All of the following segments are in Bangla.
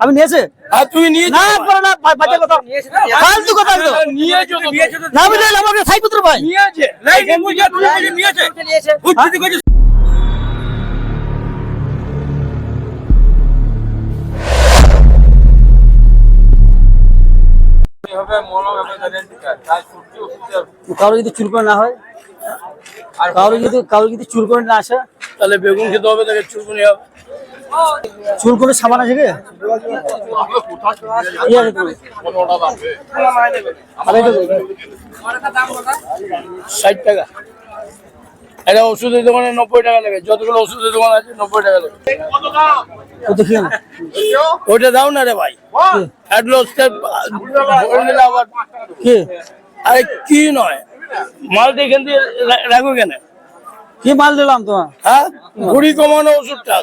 আমি নিয়েছে। আর তুমি নিয়ে না করে না বাজে কথা। ফালতু কথা। নিয়েছো তো। না আমি নিলাম আমাকে সাইপুত্র ভাই। নিয়েছে নাই তুমি নিয়েছে বুঝতে কারও যদি চুল করে না হয় আর কারও যদি কারও যদি চুল করে না আসে তাহলে বেগুন খেতে হবে তাকে চুলকুনি হবে চুল করে সাবান আছে কি? কই? ষাট টাকা। এটা ওষুধের দোকানে নব্বই টাকা লাগে যতগুলো ওষুধের দোকান আছে নব্বই টাকা লাগে ওইটা দাও না রে ভাই। আবার কি? আরে কি নয়? মালটা এখান দিয়ে রা- রাখো কেন কি মাল দিলাম তোমার হ্যাঁ ভুড়ি কমানো ওষুধটা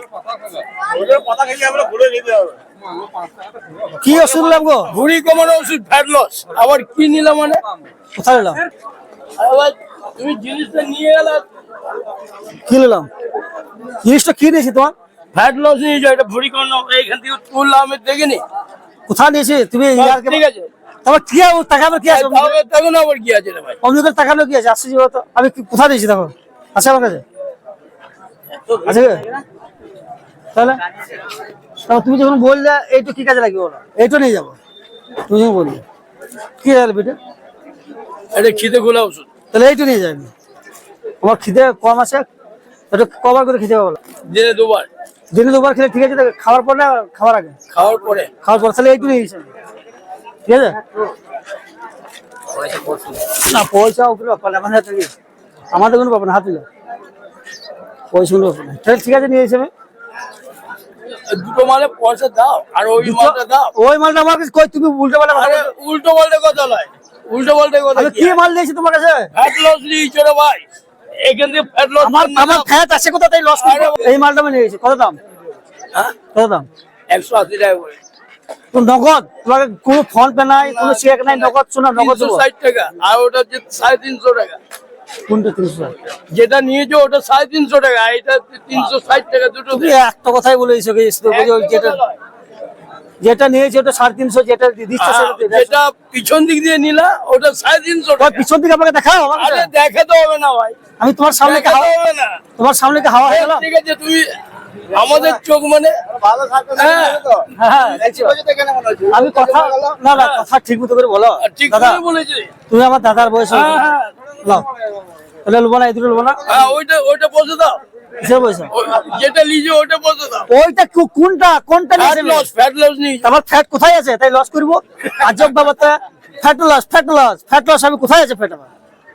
কি ওষুধ গো ভুড়ি কমানো ওষুধ ফ্যাট লস আবার কি নিলাম মানে কোথায় নিলাম তুমি জিনিসটা নিয়ে গেলে কি নিলাম জিনিসটা কি নিয়েছি তোমার ফ্যাট লস নিয়ে যাও এটা ভুড়ি কমানো এইখান থেকে তুললাম আমি দেখিনি কোথায় নিয়েছি তুমি ঠিক আছে তোমার কি আছে টাকানো কি আছে আবার কি আছে ভাই অমনি করে টাকানো কি আছে আসছে আমি কোথায় দিয়েছি দেখো আছে আমার কাছে? আছে তাহলে? তুমি যখন বললে এইটা কি কাজে লাগবে বলো? এইটা নিয়ে যাব। তুমি যখন বললে। কি বেটা? এটা খিদে খোলা ওষুধ তাহলে এইটা নিয়ে যাবে। আমার খিদে কম আছে। এটা কবার করে খেতে বলো দিনে দুবার। দিনে দুবার খেলে ঠিক আছে খাওয়ার পর না খাওয়ার আগে? খাওয়ার পরে। খাওয়ার পর তাহলে এইটু নিয়ে ঠিক আছে? না পয়সা উপরে ব্যাপার না, আমাদের কোনো ব্যাপার না হাত কোনো না তাহলে ঠিক আছে নিয়ে এসে আমি। দুটো মালে পয়সা দাও আর ওই মালটা দাও। ওই মালটা আমার কাছে কই তুমি উল্টো পাল্টা কথা আরে বলছো। উল্টো পাল্টে কথা নয়। উল্টো পাল্টে কথা কি? মাল দিয়েছি তোমার কাছে? ফ্যাট লস নিয়েছো রে ভাই। এখান থেকে ফ্যাট লস আমার আমার ফ্যাট আছে কোথা তাই লস এই মালটা আমি নিয়ে কত দাম? কত দাম? একশো আশি টাকা করে। নগদ? তোমাকে কোনো ফোন পে নাই কোনো চেক নাই নগদ শোনা নগদ ষাট টাকা আর ওটা সাড়ে তিনশো টাকা। কোনটা তিনশো? যেটা নিয়েছো ওটা সাড়ে তিনশো টাকা এটা তিনশো ষাট টাকা দুটো একটা কথাই বলে যেটা যেটা নিয়েছি ওটা সাড়ে তিনশো যেটা দিচ্ছে। যেটা পিছন দিক দিয়ে নিলা ওটা সাড়ে তিনশো পিছন দিকে আমাকে দেখাও। আরে দেখাতে হবে না ভাই। আমি তোমার সামনে হাওয়া হবে না। তোমার সামনে হাওয়া হয়ে গেলাম ঠিক আছে তুমি আমাদের চোখ মানে হ্যাঁ। হ্যাঁ, হ্যাঁ? আমি কথা না না কথা ঠিক মতো করে বলো। তুমি আমার দাদার বয়স। হ্যাঁ হ্যাঁ। তাহলে নেব না এই দুটো নেব না ওইটা ওইটা বসে দাও। যেটা লিজে ওটা বসে দাও। ওইটা কোনটা? লস ফ্যাট লস আমার ফ্যাট কোথায় আছে? তাই লস করব? আজব fat loss fat loss fat loss আমি কোথায় আছে ফ্যাট আমার?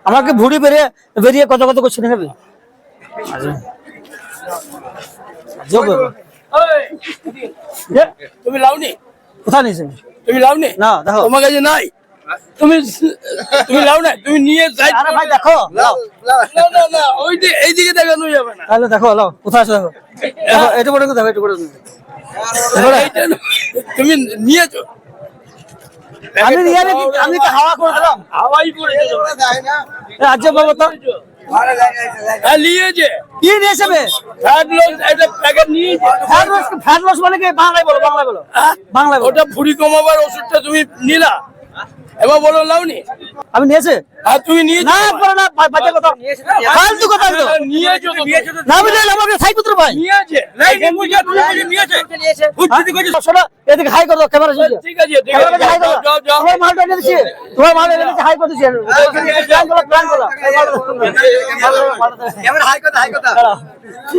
আমাকে ভুড়ি বেরিয়ে বেরিয়ে কত কত করে ছিনে খাবে? তুমি লাউনি? কোথায় নিয়েছে? তুমি লাউনি? না দেখো। তোমার কাছে নাই? তুমি তুমি লাও না তুমি নিয়ে সাইড আরে ভাই দেখো লাও। না না না ওই দিকে এই দিকে দেখানো যাবে না। তাহলে দেখো লাও কোথায় আছে দেখো? দেখো এটা পর্যন্ত দেখো এটা না। তুমি নিয়েছো? আমি নিয়ে রেখে আমি তো হাওয়া করে দিলাম। হাওয়াই তোমরা। এ, আজব ব্যাপার তো। হ্যাঁ নিয়েছে কি নিয়েছে যাবে ফ্যাট লস একটা প্যাকেট নিয়ে ফ্যাট লস ফ্যাট লস মানে কি? বাংলায় বলো বাংলায় বলো? বাংলায় বলো। ওটা ভুড়ি কমাবার ওষুধটা তুমি নিলা। এবার বলো লাউনি আমি নিয়েছে। আর তুমি নিয়ে না না বা- বাজে কথা। ফালতু কথা একদম। হ্যাঁ, না আমি আমাকে সাইপুত্র ভাই শোনো এদিকে হাই করো ক্যামেরা ঠিক আছে ঠিক ক্যামেরা আছে হাই করো। যাও, যাও। যাও তোমার মালটা এনে তোমার মাল এনে হাই করে দিচ্ছি প্ল্যান করো। প্ল্যান করো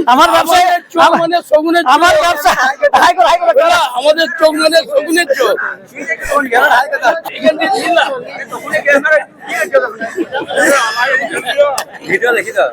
আমার ব্যবসায় চোখ মানে শগুনের আমার ব্যবসা হাই করো হাই করো আমাদের চোখ মানে এখান। ভিডিও দেখি তো?